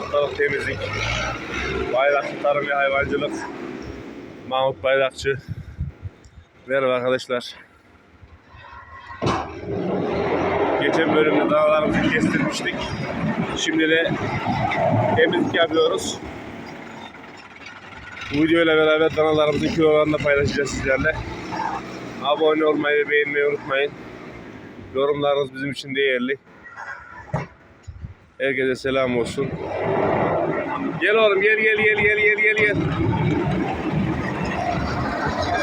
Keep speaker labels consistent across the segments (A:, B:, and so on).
A: Havacılık, temizlik, bayrakçı, tarım ve hayvancılık, Mahmut Bayrakçı. Merhaba arkadaşlar. Geçen bölümde dağlarımızı kestirmiştik. Şimdi de temizlik yapıyoruz. Bu videoyla beraber danalarımızın kilolarını da paylaşacağız sizlerle. Abone olmayı ve beğenmeyi unutmayın. Yorumlarınız bizim için değerli. Herkese selam olsun. Gel oğlum gel gel gel gel gel gel gel.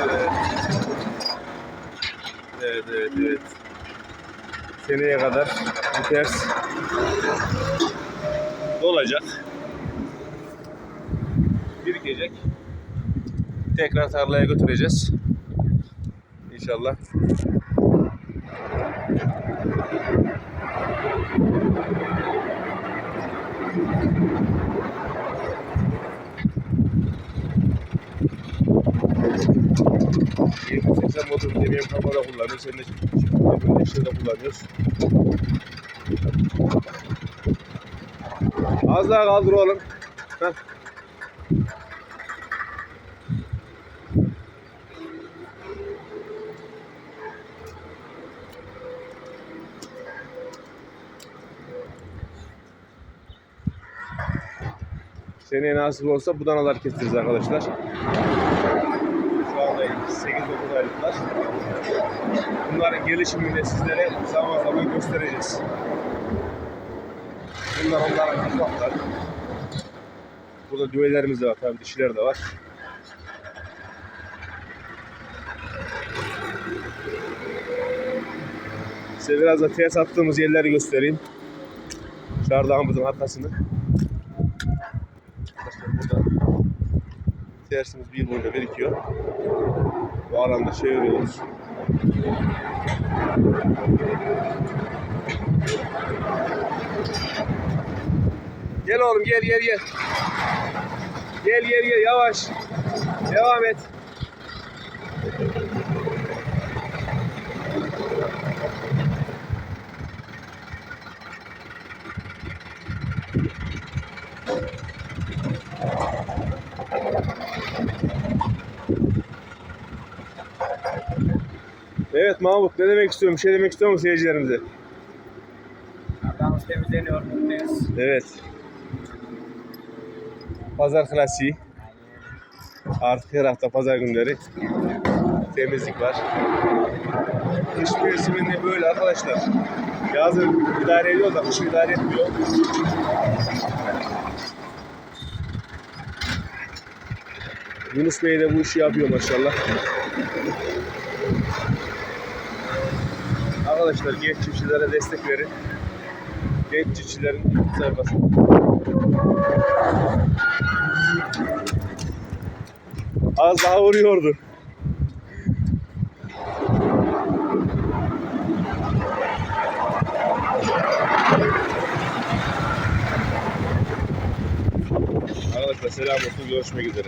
A: Evet. Evet evet evet. Seneye kadar bu ters dolacak. Birikecek. Tekrar tarlaya götüreceğiz. İnşallah. Seksen motor demeyem kafada kullanıyoruz. Sen de böyle işlerde kullanıyoruz. Az daha kaldır oğlum. Heh. Seneye nasip olsa bu danalar kestiririz arkadaşlar. Şu anda 8-9 aylıklar. Bunların gelişimini de sizlere zaman zaman göstereceğiz. Bunlar onların ufaklar. Burada düvelerimiz de var tabii dişiler de var. Size biraz da ters attığımız yerleri göstereyim. Çardağımızın arkasını. Arkadaşlar burada tersimiz bir boyunca birikiyor. Bu alanda çeviriyoruz. Gel oğlum gel gel gel. Gel gel gel yavaş. Devam et. Evet Mahmut ne demek istiyorum? Bir şey demek istiyor musun seyircilerimize?
B: Arkamız temizleniyor, mutluyuz.
A: Evet. Pazar klasiği. Artık her hafta pazar günleri temizlik var. Kış mevsiminde böyle arkadaşlar. Yazın idare ediyor da kış idare etmiyor. Yunus Bey de bu işi yapıyor maşallah. Arkadaşlar genç çiftçilere destek verin. Genç çiftçilerin sayfası. Az daha vuruyordu. Arkadaşlar selam olsun görüşmek üzere.